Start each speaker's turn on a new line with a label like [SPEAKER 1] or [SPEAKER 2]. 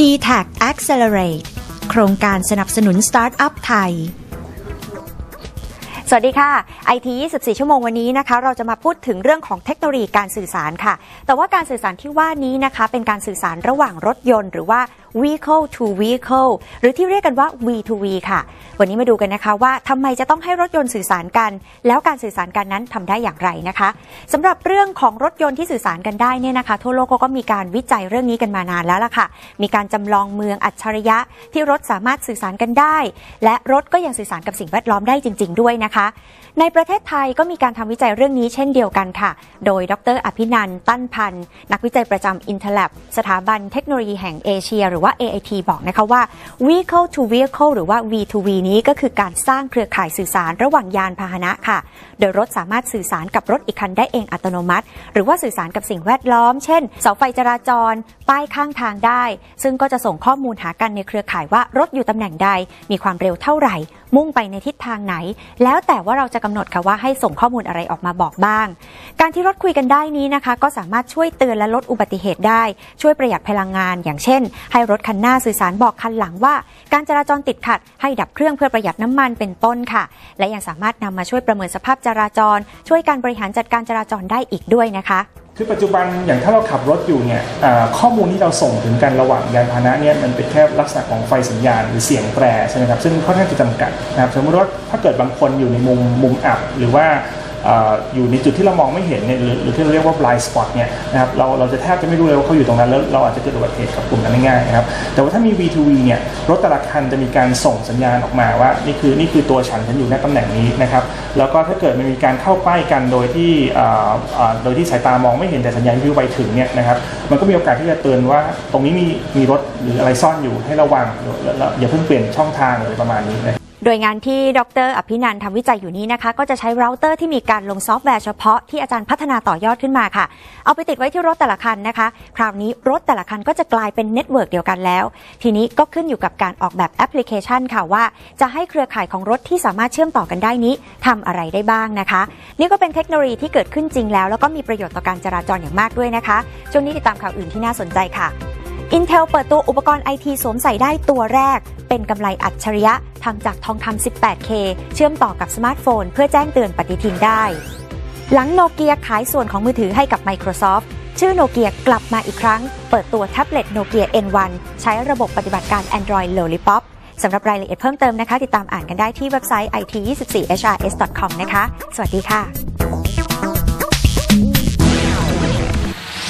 [SPEAKER 1] d t a c Accelerate โครงการสนับสนุนสตาร์ทอัพไทย
[SPEAKER 2] วัสดีค่ะ IT 24 ชั่วโมงวันนี้นะคะ เราจะมาพูดถึงเรื่องของเทคโนโลยีการสื่อสารค่ะ แต่ว่าการสื่อสารที่ว่านี้นะคะ เป็นการสื่อสารระหว่างรถยนต์หรือว่า vehicle to vehicle หรือที่เรียกกันว่า V to V ค่ะ วันนี้มาดูกันนะคะว่าทำไมจะต้องให้รถยนต์สื่อสารกัน แล้วการสื่อสารกันนั้นทำได้อย่างไรนะคะสำหรับเรื่องของรถยนต์ที่สื่อสารกันได้เนี่ยนะคะ ทั่วโลกก็มีการวิจัยเรื่องนี้กันมานานแล้วล่ะค่ะ มีการจำลองเมืองอัจฉริยะที่รถสามารถสื่อสารกันได้ และรถก็ยังสื่อสารกับสิ่งแวดล้อมได้จริง ๆ ด้วยนะคะในประเทศไทยก็มีการทำวิจัยเรื่องนี้เช่นเดียวกันค่ะ โดยดรอภินันท์ตั้นพันธ์นักวิจัยประจำ Intelab สถาบันเทคโนโลยีแห่งเอเชีย หรือว่า AIT บอกนะคะว่า vehicle to vehicle หรือว่า V to V นี้ก็คือการสร้างเครือข่ายสื่อสารระหว่างยานพาหนะค่ะ โดยรถสามารถสื่อสารกับรถอีกคันได้เองอัตโนมัติ หรือว่าสื่อสารกับสิ่งแวดล้อม เช่น เสาไฟจราจร ป้ายข้างทางได้ ซึ่งก็จะส่งข้อมูลหากันในเครือข่ายว่ารถอยู่ตำแหน่งใด มีความเร็วเท่าไหร่ มุ่งไปในทิศทางไหน แล้วแต่แต่ว่าเราจะกำหนดค่ะว่าให้ส่งข้อมูลอะไรออกมาบอกบ้าง การที่รถคุยกันได้นี้นะคะ ก็สามารถช่วยเตือนและลดอุบัติเหตุได้ ช่วยประหยัดพลังงาน อย่างเช่น ให้รถคันหน้าสื่อสารบอกคันหลังว่า การจราจรติดขัด ให้ดับเครื่องเพื่อประหยัดน้ำมันเป็นต้นค่ะ และยังสามารถนำมาช่วยประเมินสภาพจราจร ช่วยการบริหารจัดการจราจรได้อีกด้วยนะคะ
[SPEAKER 3] คือปัจจุบันอย่างถ้าเราขับรถอยู่เนี่ยข้อมูลที่เราส่งถึงกันระหว่างยานพาหนะเนี่ยมันเป็นแค่ลักษณะของไฟสัญญาณหรือเสียงแตรใช่ไหมครับซึ่งค่อนข้างจะจำกัดนะครับสมมติว่าถ้าเกิดบางคนอยู่ในมุมมุมอับ หรือว่า อยู่ในจุดที่เรามองไม่เห็นเนี่ยหรือหรือที่เราเรียกว่า blind spot เนี่ยนะครับเราเราจะแทบจะไม่รู้เลยว่าเขาอยู่ตรงนั้นแล้วเราอาจจะเกิดอุบัติเหตุกับกลุ่มนั้นได้ง่ายนะครับแต่ว่าถ้ามี V2V เนี่ยรถแต่ละคันจะมีการส่งสัญญาณออกมาว่านี่คือนี่คือตัวฉันฉันอยู่ในตำแหน่งนี้นะครับแล้วก็ถ้าเกิดมันมีการเข้าใกล้กันโดยที่โดยที่สายตามองไม่เห็นแต่สัญญาณวิวไปถึงเนี่ยนะครับมันก็มีโอกาสที่จะเตือนว่าตรงนี้มีมีรถหรืออะไรซ่อนอยู่ให้ระวังแล้วอย่าเพิ่งเปลี่ยนช่องทางอะไรประมาณนี้นะ
[SPEAKER 2] โดยงานที่ดร อภินันท์ทำวิจัยอยู่นี้นะคะ ก็จะใช้เราเตอร์ที่มีการลงซอฟต์แวร์เฉพาะที่อาจารย์พัฒนาต่อยอดขึ้นมาค่ะ เอาไปติดไว้ที่รถแต่ละคันนะคะ คราวนี้รถแต่ละคันก็จะกลายเป็นเน็ตเวิร์กเดียวกันแล้ว ทีนี้ก็ขึ้นอยู่กับการออกแบบแอปพลิเคชันค่ะว่าจะให้เครือข่ายของรถที่สามารถเชื่อมต่อกันได้นี้ทำอะไรได้บ้างนะคะ นี่ก็เป็นเทคโนโลยีที่เกิดขึ้นจริงแล้ว แล้วก็มีประโยชน์ต่อการจราจรอย่างมากด้วยนะคะช่วงนี้ติดตามข่าวอื่นที่น่าสนใจค่ะ Intel เปิดตัวอุปกรณ์ไอทีสวมใส่ได้ตัวแรก เป็นกำไลอัจฉริยะทำจากทองคำ 18K เชื่อมต่อกับสมาร์ทโฟน เพื่อแจ้งเตือนปฏิทินได้ หลังโนเกียขายส่วนของมือถือให้กับ Microsoft ชื่อโนเกียกลับมาอีกครั้ง เปิดตัวแท็บเล็ตโนเกีย N1 ใช้ระบบปฏิบัติการ Android Lollipop สำหรับรายละเอียดเพิ่มเติมนะคะ ติดตามอ่านกันได้ที่เว็บไซต์ it24hrs.com นะคะ สวัสดีค่ะ